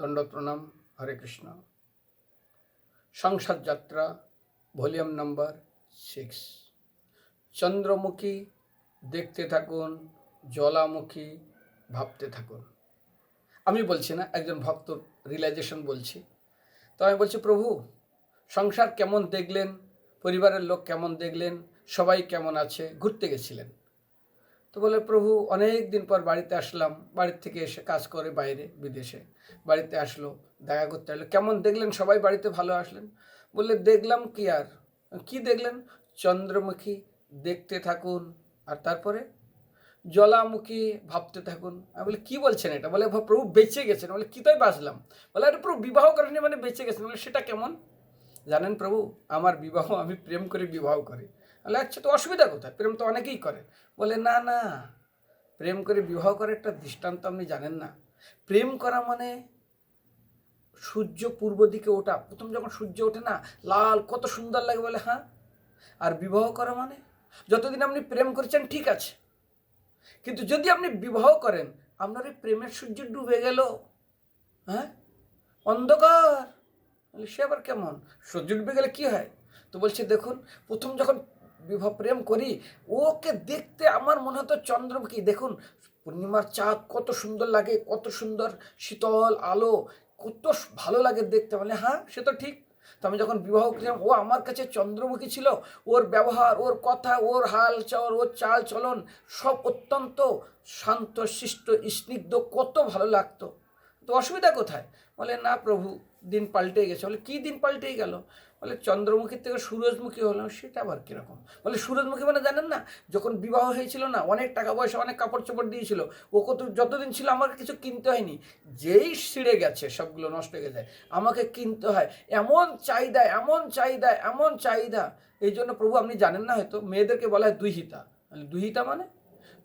দণ্ড প্রণাম হরে কৃষ্ণ। সংসার যাত্রা, ভলিউম নাম্বার সিক্স। চন্দ্রমুখী, দেখতে থাকুন জলামুখী ভাবতে থাকুন। আমি বলছি না, একজন ভক্ত রিয়েলাইজেশন বলছি। তো আমি বলছি, প্রভু, সংসার কেমন দেখলেন? পরিবারের লোক কেমন দেখলেন? সবাই কেমন আছে? ঘুরতে গেছিলেন। তো বলে, প্রভু অনেক দিন পর বাড়িতে আসলাম। বাড়ির থেকে এসে কাজ করে বাইরে, বিদেশে। বাড়িতে আসলো, দেখা করতে আসলো কেমন দেখলেন? সবাই বাড়িতে ভালো আসলেন? বললে, দেখলাম কি আর? কি দেখলেন? চন্দ্রমুখী দেখতে থাকুন আর তারপরে জলামুখী ভাবতে থাকুন। আমি বলি, কি বলছেন এটা? বলে প্রভু বেঁচে গেছেন। বলে কি তাই বাঁচলাম বলে, আরে প্রভু, বিবাহ করেনি মানে বেঁচে গেছেন। বলে, সেটা কেমন? জানেন প্রভু, আমার বিবাহ আমি প্রেম করে বিবাহ করি। বলে আচ্ছা তো অসুবিধা কোথায়? প্রেম তো অনেকেই করে। বলে, না না, প্রেম করে বিবাহ করার একটা দৃষ্টান্ত আপনি জানেন না। প্রেম করা মানে সূর্য পূর্ব দিকে ওঠা। প্রথম যখন সূর্য ওঠে না, লাল, কত সুন্দর লাগে বলে হ্যাঁ? আর বিবাহ করা মানে? যতদিন আপনি প্রেম করেছেন, ঠিক আছে। কিন্তু যদি আপনি বিবাহ করেন, আপনার এই প্রেমের সূর্য ডুবে গেল। হ্যাঁ? অন্ধকার। সে আবার কেমন? সূর্য ডুবে গেলে কি হয়? তো বলছে, দেখুন, প্রথম যখন বিবাহ প্রেম করি, ওকে দেখতে আমার মনে হতো চন্দ্রমুখী। দেখুন, পূর্ণিমার চাঁদ কত সুন্দর লাগে, কত সুন্দর শীতল আলো, কত ভালো লাগে দেখতে। বলে হ্যাঁ সে তো ঠিক। তো আমি যখন বিবাহ করেছিলাম ও আমার কাছে চন্দ্রমুখী ছিল। ওর ব্যবহার, ওর কথা, ওর হাল চল, ওর চাল চলন, সব অত্যন্ত শান্ত, শিষ্ট, স্নিগ্ধ, কত ভালো লাগতো। তো অসুবিধা কোথায়? বলে, না প্রভু, দিন পাল্টে গেছে। বলে, কী দিন পাল্টেই গেল? বলে চন্দ্রমুখীর থেকে সূরজমুখী হলো সেটা আবার কীরকম? বলে, সূরজমুখী মানে জানেন না, যখন বিবাহ হয়েছিল না, অনেক টাকা পয়সা, অনেক কাপড় চোপড় দিয়েছিল ও কত যতদিন ছিল আমার কিছু কিনতে হয়নি। যেই ছিঁড়ে গেছে, সবগুলো নষ্ট হয়ে গেছে, আমাকে কিনতে হয়। এমন চাহিদা এমন চাহিদা এমন চাহিদা। এই জন্য প্রভু, আপনি জানেন না হয়তো, মেয়েদেরকে বলা হয় দুই দুহিতা মানে দুহিতা মানে?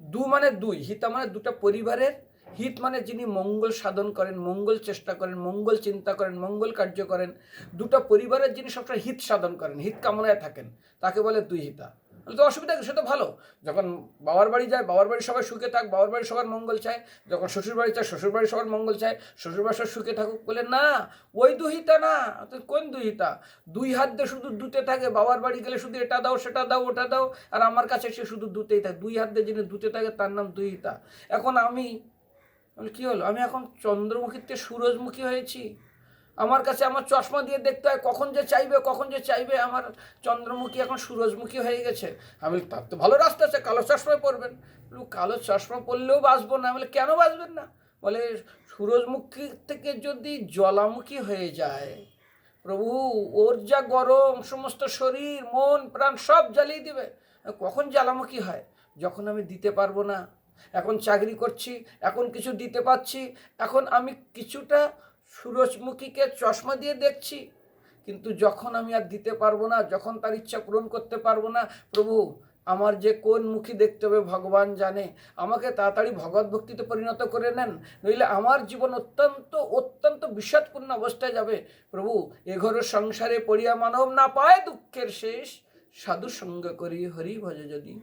দু মানে দুই। হিতা মানে দুটা পরিবারের হিত মানে যিনি মঙ্গল সাধন করেন, মঙ্গল চেষ্টা করেন, মঙ্গল চিন্তা করেন, মঙ্গল কার্য করেন, দুটো পরিবারের যিনি সবসময় হিত সাধন করেন, হিত কামনায় থাকেন, তাকে বলে দুই হিতা। তো অসুবিধা? সে তো ভালো। যখন বাবার বাড়ি যায়, বাবার বাড়ি সবাই সুখে থাক, বাবার বাড়ি সবার মঙ্গল চায়। যখন শ্বশুর বাড়ি চায় শ্বশুর বাড়ি সবার মঙ্গল চায়, শ্বশুর বাড়ি সুখে থাকুক। বলে, না, ওই দুহিতা না। কোন দুহিতা দুই হাত দিয়ে শুধু দুতে থাকে, বাবার বাড়ি গেলে শুধু এটা দাও, সেটা দাও, ওটা দাও, আর আমার কাছে সে শুধু দুতেই থাকে। দুই হাত দিয়ে যিনি দুতে থাকে, তার নাম দুহিতা এখন আমি বলে, কী হলো? আমি এখন চন্দ্রমুখীর থেকে সূরজমুখী হয়েছি। আমার কাছে আমার চশমা দিয়ে দেখতে হয় কখন যে চাইবে, কখন যে চাইবে, আমার চন্দ্রমুখী এখন সূরজমুখী হয়ে গেছে। আমি তার তো ভালো রাস্তা আছে, কালো চশমায় পরবেন। কালো চশমা পরলেও বাঁচবো না। বলে, কেন বাঁচবেন না? বলে, সূরজমুখী থেকে যদি জলামুখী হয়ে যায়, প্রভু, ওর যা গরম, সমস্ত শরীর, মন, প্রাণ সব জ্বালিয়ে দিবে, কখন জ্বালামুখী হয়? যখন আমি দিতে পারব না। এখন চাকরি করছি, এখন কিছু দিতে পারছি, এখন আমি কিছুটা সূরজমুখীকে চশমা দিয়ে দেখছি। কিন্তু যখন আমি আর দিতে পারব না, যখন তার ইচ্ছা পূরণ করতে পারব না, প্রভু, আমার যে কোন মুখী দেখতে হবে ভগবান জানে। আমাকে তাড়াতাড়ি ভগবত ভক্তিতে পরিণত করে নেন, নইলে আমার জীবন অত্যন্ত অত্যন্ত বিষাদপূর্ণ অবস্থায় যাবে। প্রভু, এ ঘরের সংসারে পড়িয়া মানব না পায় দুঃখের শেষ। সাধু সঙ্গ করি হরি ভজে যদি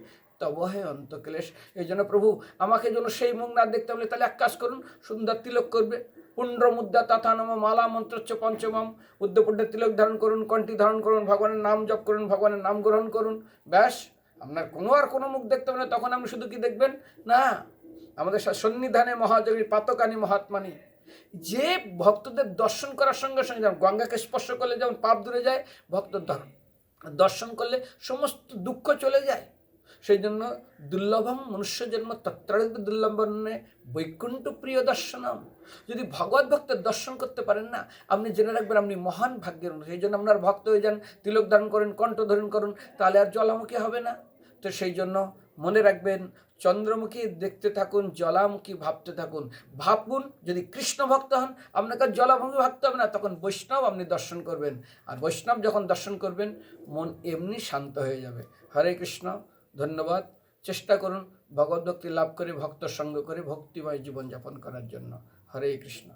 তব হে অন্তক্লেশ। এই জন্য প্রভু, আমাকে যেন সেই মুখ না দেখতে হলে তাহলে এক কাজ করুন, সুন্দর তিলক করবে। পুণ্ড মুদ্রা তথা নম মালা মন্ত্রচ্চ পঞ্চমম। উদ্যপুণ্যের তিলক ধারণ করুন, কণ্ঠি ধারণ করুন, ভগবানের নাম জপ করুন, ভগবানের নাম গ্রহণ করুন। ব্যাস, আপনার কোনো আর কোনো মুখ দেখতে হবে না তখন আপনি শুধু কি দেখবেন? না, আমাদের সন্নিধানে মহাযোগী পাতকানি মহাত্মানী, যে ভক্তদের দর্শন করার সঙ্গে সঙ্গে যেমন গঙ্গাকে স্পর্শ করলে যেমন পাপ দূরে যায় ভক্ত দর্শন করলে সমস্ত দুঃখ চলে যায়। সেই জন্য দুর্লভম মনুষ্য জন্ম তত্রাদিত দুর্লভনে বৈকুণ্ঠ প্রিয় দর্শনম। যদি ভগবত ভক্তের দর্শন করতে পারেন না, আপনি জেনে রাখবেন আপনি মহান ভাগ্যের। সেই জন্য আপনার ভক্ত হয়ে যান, তিলক ধারণ করেন, কণ্ঠ ধারণ করুন, তাহলে আর জলামুখী হবে না। তো সেই জন্য মনে রাখবেন, চন্দ্রমুখী দেখতে থাকুন, জলামুখী ভাবতে থাকুন। ভাবুন, যদি কৃষ্ণ ভক্ত হন, আপনাকে জলামুখী ভাবতে হবে না, তখন বৈষ্ণব আপনি দর্শন করবেন। আর বৈষ্ণব যখন দর্শন করবেন, মন এমনি শান্ত হয়ে যাবে। হরে কৃষ্ণ। ধন্যবাদ। চেষ্টা করুন ভগবত ভক্তি লাভ করে, ভক্ত সঙ্গ করে, ভক্তিময় জীবনযাপন করার জন্য। হরে কৃষ্ণ।